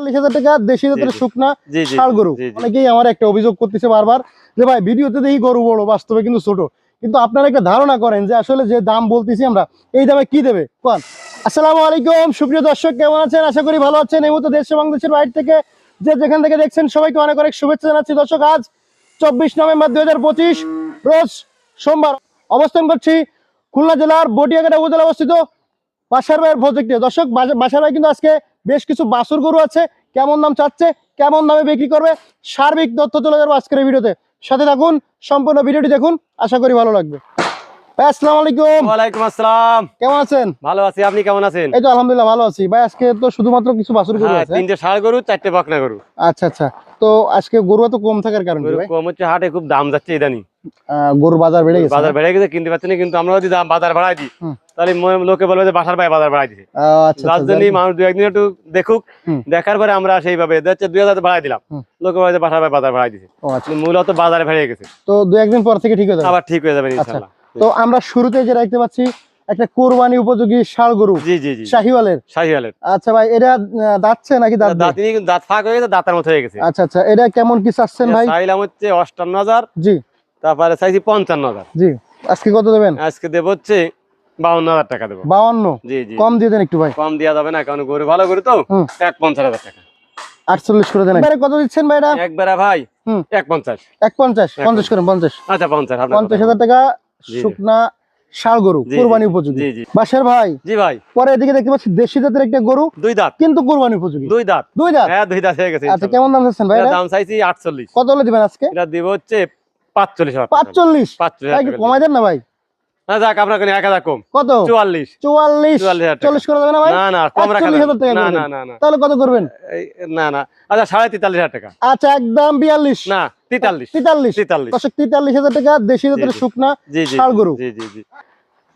চল্লিশ হাজার টাকা দেশি জাতের শুকনা ষাড় গরু। অনেকেই আমার একটা অভিযোগ করতেছে বারবার যে ভাই ভিডিওতে দেখি গরু বড় বাস্তবে কিন্তু ছোট। কিন্তু আপনারা একটা ধারণা করেন যে আসলে যে দাম বলতেছি আমরা এই দামে কি দেবে? কোন? আসসালামু আলাইকুম সুপ্রিয় দর্শক কেমন আছেন? আশা করি ভালো আছেন। এই মতো দেশ এবং দেশের বাইরে থেকে যে যেখান থেকে দেখছেন সবাইকে অনেক অনেক শুভেচ্ছা জানাচ্ছি। দর্শক আজ চব্বিশ নভেম্বর দুই হাজার পঁচিশ রোজ সোমবার অবস্থান করছি খুলনা জেলার বটিয়াঘাটা উপজেলা অবস্থিত বাসার ভাইয়ের প্রজেক্টে দর্শক বাসার ভাই কিন্তু আজকে বেশ কিছু বাছুর গরু আছে কেমন দাম চাচ্ছে কেমন দামে বিক্রি করবে সার্বিক তথ্য তুলে ধরবো আজকের ভিডিওতে। সাথে থাকুন সম্পূর্ণ ভিডিওটি দেখুন আশা করি ভালো লাগবে। আসসালামু আলাইকুম। ওয়ালাইকুম আসসালাম। কেমন আছেন? ভালো আছি আপনি কেমন আছেন? এই তো আলহামদুলিল্লাহ ভালো আছি। ভাই আজকে তো শুধুমাত্র কিছু বাছুর গরু হ্যাঁ, আছে। তিনটে ষাড় গরু চারটে বকনা গরু। আচ্ছা আচ্ছা। তো আজকে গরু এত কম থাকার কারণ ভাই? কম হচ্ছে হাটে খুব দাম যাচ্ছে ইদানি। গরুর বাজার বেড়ে গেছে বাজার বেড়ে গেছে কিনতে পারছি না কিন্তু আমরা যদি বাজার বাড়াই দিই তাহলে লোকে বলবে যে বাসার বাজার বাড়াই দিছে। আচ্ছা আচ্ছা, জন্য মানুষ দু একদিন একটু দেখুক দেখার পরে আমরা সেইভাবে দুই হাজার বাড়াই দিলাম। লোকে বলে যে বাসার বাজার বাড়াই দিছে। আচ্ছা। মূলত বাজারে বেড়ে গেছে। তো দু একদিন পর থেকে ঠিক হয়ে যাবে? আবার ঠিক হয়ে যাবে। তো আমরা শুরুতে যে দেখতে পাচ্ছি একটা কোরবানি উপযোগী ষাড় গরু। জি জি জি। শাহিওয়ালের। শাহিওয়ালের। আচ্ছা ভাই এটা দাঁতছে নাকি দাঁত দাঁত দাঁত ফাঁক হয়ে গেছে দাঁতের মতো হয়ে গেছে। আচ্ছা আচ্ছা। এটা কেমন কি চাচ্ছেন ভাই? চাইলাম হচ্ছে অষ্টান্ন হাজার। জি। তারপরে চাইছি পঞ্চান্ন হাজার জি আজকে কত দেবেন? আজকে দেব হচ্ছে বাউন্ন হাজার টাকা দেবো। বাউন্ন? জি জি। কম দিয়ে দেন একটু ভাই। কম দেওয়া যাবে না কারণ গরু ভালো গরু তো। এক পঞ্চাশ হাজার টাকা। আটচল্লিশ করে দেন। এবারে কত দিচ্ছেন ভাই এটা? একবারে ভাই এক পঞ্চাশ। এক পঞ্চাশ? পঞ্চাশ করেন পঞ্চাশ। আচ্ছা পঞ্চাশ পঞ্চাশ হাজার টাকা জি, জি। শুকনা ষাড় গরু জি, জি। কোরবানি উপযোগী। বাসার ভাই জি ভাই। পরে এদিকে দেখতে পাচ্ছি দেশি জাতের একটা গরু দুই দাঁত। কিন্তু কোরবানি উপযোগী। দুই দাঁত। দুই দাঁত? হ্যাঁ দুই দাঁত হয়ে গেছে। আচ্ছা কেমন দাম চাচ্ছেন ভাই দাম চাইছি আটচল্লিশ। কত হলে দিবেন আজকে? এটা দিব হচ্ছে পাঁচচল্লিশ পাঁচচল্লিশ? পাঁচচল্লিশ ভাই হাজার একটু টাকা কমাই দেন না ভাই। দিব। না যাক আপনার এক হাজার কম। কত? চুয়াল্লিশ। চুয়াল্লিশ? চুয়াল্লিশ হাজার টাকা। চল্লিশ করে দেবে না না না কম রাখা একচল্লিশ হাজার যাবে টাকা না না না না। তাহলে কত করবেন? না না। আচ্ছা সাড়ে তেতাল্লিশ হাজার টাকা। আচ্ছা একদম বিয়াল্লিশ। না তেতাল্লিশ। তেতাল্লিশ। তেতাল্লিশ। তেতাল্লিশ হাজার টাকা দেশি জাতের শুকনা জি জি ষাড় গরু। জি জি জি।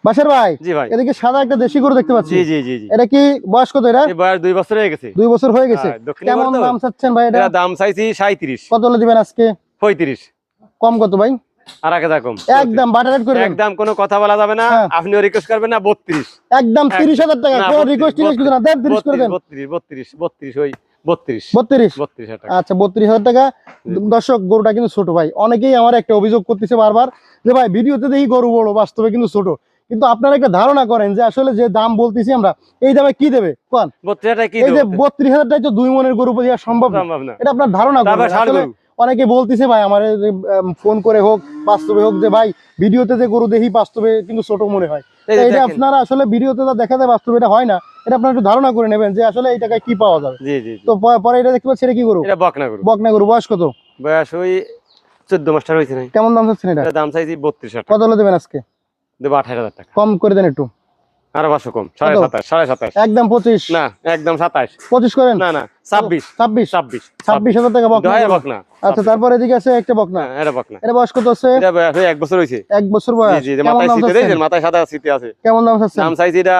বাসার ভাই জি ভাই। এদিকে সাদা একটা দেশি গরু দেখতে পাচ্ছি। জি জি জি জি। এটা কি বয়স কত এটা? বয়স দুই বছর হয়ে গেছে। দুই বছর হয়ে গেছে। হ্যাঁ, কেমন দাম চাচ্ছেন ভাই এটা? দাম চাইছি সাঁত্রিশ কত হলে দিবেন আজকে? পঁয়ত্রিশ। কম কত ভাই? আর এক হাজার কম একদম বাটার করে একদম কোনো কথা বলা যাবে না। আপনিও রিকোয়েস্ট করবেন না বত্রিশ। একদম তিরিশ হাজার টাকা। কোনো রিকোয়েস্ট টিকোয়েস্ট কিছু না। দেন তিরিশ করে দেন। বত্রিশ বত্রিশ বত্রিশ ওই বত্রিশ। বত্রিশ? বত্রিশ হাজার টাকা। আচ্ছা বত্রিশ হাজার টাকা। দর্শক গরুটা কিন্তু ছোট ভাই। অনেকেই আমার একটা অভিযোগ করতেছে বারবার যে ভাই ভিডিওতে দেখি গরু বড় বাস্তবে কিন্তু ছোট। কিন্তু আপনারা একটা ধারণা করেন যে আসলে যে দাম বলতেছি আমরা এই দামে কি দেবে? কোন? বত্রিশ হাজার টাকা এই যে বত্রিশ হাজার টাকা তো দুই মনের গরু সম্ভব না। এটা আপনার ধারণা অনেকে বলতেছে ভাই আমার ফোন করে হোক বাস্তবে হোক যে ভাই ভিডিওতে যে গরু দেখি বাস্তবে কিন্তু ছোট মনে হয়। এটা আপনারা আসলে ভিডিওতে যা দেখা যায় বাস্তবে এটা হয় না। এটা আপনারা একটু ধারণা করে নেবেন যে আসলে এই টাকায় কি পাওয়া যাবে। তো পরে এটা দেখতে পাচ্ছি এটা কি গরু? বকনা গরু। বকনা গরু। বয়স কত? বয়স ওই চোদ্দ মাস্টার হয়েছে কেমন দাম চাচ্ছেন এটা? দাম চাইছি বত্রিশ কত হলে দেবেন আজকে? দেবো আঠাশ হাজার টাকা। কম করে দেন একটু। আরও পাঁচশো কম সাড়ে সাতাশ সাড়ে সাতাশ। একদম পঁচিশ। না একদম সাতাশ। পঁচিশ করেন? না না ছাব্বিশ। ছাব্বিশ? ছাব্বিশ। ছাব্বিশ হাজার টাকা বকনা আচ্ছা তারপর এদিকে আছে একটা বকনা। এটা বকনা। এটা বয়স কত আছে? এটা বয়স ওই এক বছর হয়েছে। এক বছর বয়স। কেমন মাথায় দাম শীতে মাথায় সাদা শীতে আছে। কেমন দাম চাচ্ছেন? দাম চাইছি এটা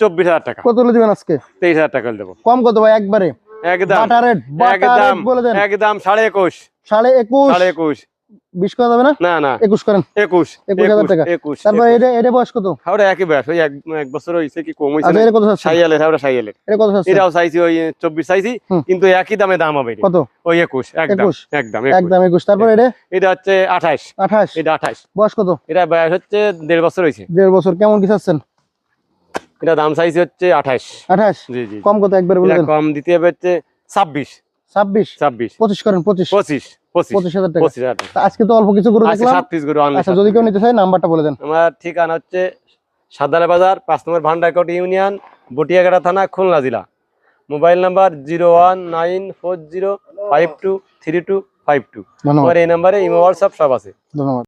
চব্বিশ হাজার টাকা। কত হলে দিবেন আজকে? তেইশ হাজার টাকা দেবো। কম কত ভাই একবারে? একদম। একদম একদম সাড়ে একুশ। সাড়ে একুশ? সাড়ে একুশ। বিশ করা যাবে না? না না। একুশ করেন। একুশ একুশ টাকা। একুশ তারপর এটা এটা বয়স কত? ওটা একই বয়স ওই এক বছর হয়েছে কি কম আচ্ছা? এটা কত ওটা সাইয়ালের এটা কত এটাও ওই চব্বিশ চাইছি কিন্তু একই দামে দাম হবে কত? ওই একুশ একদম একুশ? একদম একদম একুশ। তারপর এটা? এটা হচ্ছে আঠাশ। আঠাশ। এটা আঠাশ। বয়স কত? এটা বয়স হচ্ছে দেড় বছর হয়েছে দেড় বছর। কেমন কি চাচ্ছেন? এটা দাম চাইছি হচ্ছে আঠাশ। আঠাশ? জি জি। কম কত? একবারে বলে এটা দেন। কম দিতে হবে হচ্ছে ছাব্বিশ। ছাব্বিশ? ছাব্বিশ। পঁচিশ করেন পঁচিশ। পঁচিশ হাজার টাকা। পঁচিশ হাজার আজকে তো অল্প কিছু গরু আচ্ছা সাত পিস গরু আচ্ছা যদি কেউ নিতে চায় নাম্বারটা বলে দেন। আমার ঠিকানা হচ্ছে সাদারা বাজার পাঁচ নম্বর ভান্ডারকোট ইউনিয়ন থানা খুলনা জেলা। Mobile number zero one nine four zero five two three two five two. এই নাম্বারে ইমো হোয়াটসঅ্যাপ সব আছে। ধন্যবাদ।